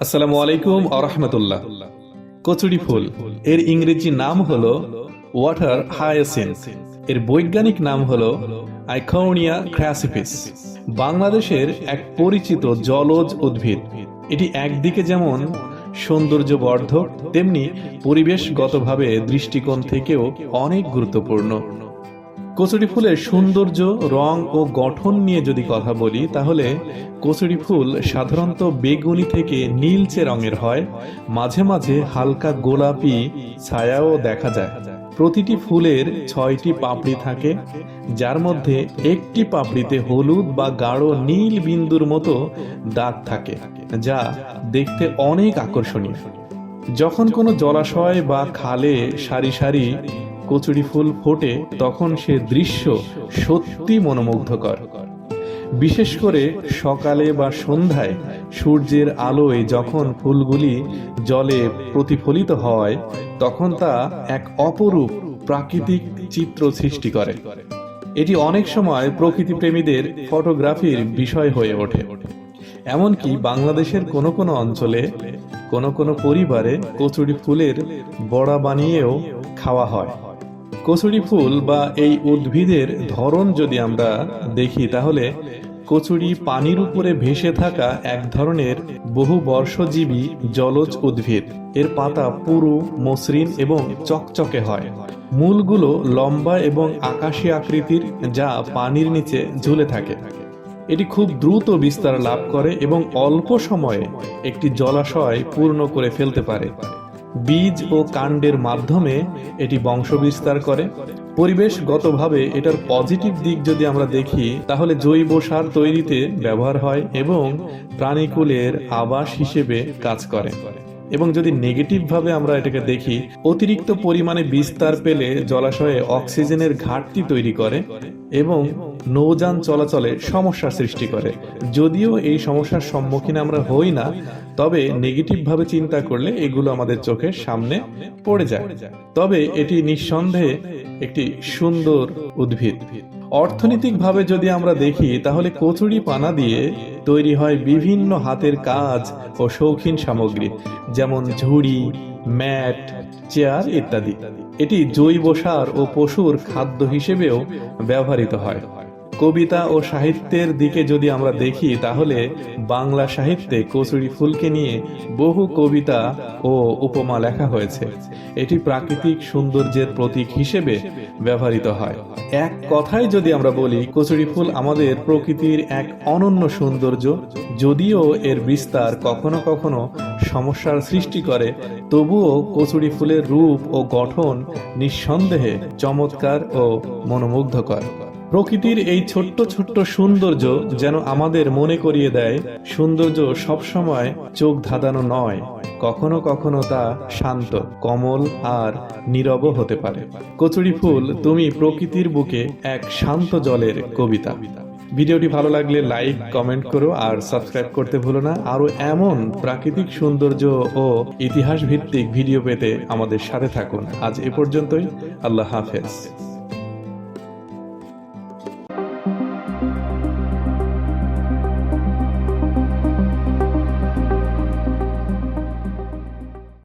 আসসালামু আলাইকুম আরহামতুল্লাহ কচুরি ফুল। এর ইংরেজি নাম হলো ওয়াটার হায়াসিন্থ এর বৈজ্ঞানিক নাম হলো আইকোনিয়া ক্র্যাসিফিস বাংলাদেশের এক পরিচিত জলজ উদ্ভিদ। এটি একদিকে যেমন সৌন্দর্য বর্ধক তেমনি পরিবেশগতভাবে দৃষ্টিকোণ থেকেও অনেক গুরুত্বপূর্ণ। কচুরি ফুলের সৌন্দর্য, রং ও গঠন নিয়ে যদি কথা বলি, তাহলে কচুরি ফুল সাধারণত বেগুনি থেকে নীলচে রঙের হয়। মাঝে মাঝে হালকা গোলাপি ছায়াও দেখা যায়। প্রতিটি ফুলের ছয়টি পাপড়ি থাকে, যার মধ্যে একটি পাপড়িতে হলুদ বা গাঢ় নীল বিন্দুর মতো দাগ থাকে, যা দেখতে অনেক আকর্ষণীয়। যখন কোনো জলাশয় বা খালে সারি সারি কচুরি ফুল ফোটে তখন সে দৃশ্য সত্যি মনোমুগ্ধকর। বিশেষ করে সকালে বা সন্ধ্যায় সূর্যের আলোয় যখন ফুলগুলি জলে প্রতিফলিত হয়, তখন তা এক অপরূপ প্রাকৃতিক চিত্র সৃষ্টি করে। এটি অনেক সময় প্রকৃতিপ্রেমীদের ফটোগ্রাফির বিষয় হয়ে ওঠে। এমনকি বাংলাদেশের কোনো কোনো অঞ্চলে কোনো কোনো পরিবারে কচুরি ফুলের বড়া বানিয়েও খাওয়া হয়। কচুরি ফুল বা এই উদ্ভিদের ধরন যদি আমরা দেখি, তাহলে কচুরি পানির উপরে ভেসে থাকা এক ধরনের বহু বর্ষজীবী জলজ উদ্ভিদ। এর পাতা পুরু, মসৃণ এবং চকচকে হয়। মূলগুলো লম্বা এবং আকাশী আকৃতির, যা পানির নিচে ঝুলে থাকে। এটি খুব দ্রুত বিস্তার লাভ করে এবং অল্প সময়ে একটি জলাশয় পূর্ণ করে ফেলতে পারে। বীজ ও কাণ্ডের মাধ্যমে এটি বংশ বিস্তার করে। পরিবেশগতভাবে এটার পজিটিভ দিক যদি আমরা দেখি, তাহলে জৈব সার তৈরিতে ব্যবহার হয় এবং প্রাণীকুলের আবাস হিসেবে কাজ করে। এবং যদি নেগেটিভভাবে আমরা এটাকে দেখি, অতিরিক্ত পরিমাণে বিস্তার পেলে জলাশয়ে অক্সিজেনের ঘাটতি তৈরি করে এবং নৌযান চলাচলে সমস্যার সৃষ্টি করে। যদিও এই সমস্যার সম্মুখীন আমরা হই না তবে নেগেটিভ ভাবে চিন্তা করলে এগুলো আমাদের চোখের সামনে পড়ে যায়। তবে এটি নিঃসন্দেহে একটি সুন্দর উদ্ভিদ। অর্থনৈতিকভাবে যদি আমরা দেখি তাহলে কচুরি পানা দিয়ে তৈরি হয় বিভিন্ন হাতের কাজ ও শৌখিন সামগ্রী যেমন ঝুড়ি ম্যাট চেয়ার ইত্যাদি। এটি জৈব সার ও পশুর খাদ্য হিসেবেও ব্যবহৃত হয়। কবিতা ও সাহিত্যের দিকে যদি আমরা দেখি, তাহলে বাংলা সাহিত্যে কচুরি ফুলকে নিয়ে বহু কবিতা ও উপমা লেখা হয়েছে। এটি প্রাকৃতিক সৌন্দর্যের প্রতীক হিসেবে ব্যবহৃত হয়। এক কথায় যদি আমরা বলি, কচুরি ফুল আমাদের প্রকৃতির এক অনন্য সৌন্দর্য, যদিও এর বিস্তার কখনো কখনো সমস্যার সৃষ্টি করে, তবুও কচুরি ফুলের রূপ ও গঠন নিঃসন্দেহে চমৎকার ও মনোমুগ্ধকর। প্রকৃতির এই ছোট্ট ছোট্ট সৌন্দর্য যেন আমাদের মনে করিয়ে দেয়, সৌন্দর্য সবসময় চোখ ধাঁধানো নয়, কখনো কখনো তা শান্ত, কমল আর নীরব হতে পারে। কচুরি ফুল, তুমি প্রকৃতির বুকে এক শান্ত জলের কবিতা। ভিডিওটি ভালো লাগলে লাইক, কমেন্ট করো আর সাবস্ক্রাইব করতে ভুলো না। আরও এমন প্রাকৃতিক সৌন্দর্য ও ইতিহাস ভিত্তিক ভিডিও পেতে আমাদের সাথে থাকুন। আজ এ পর্যন্তই। আল্লাহ হাফেজ।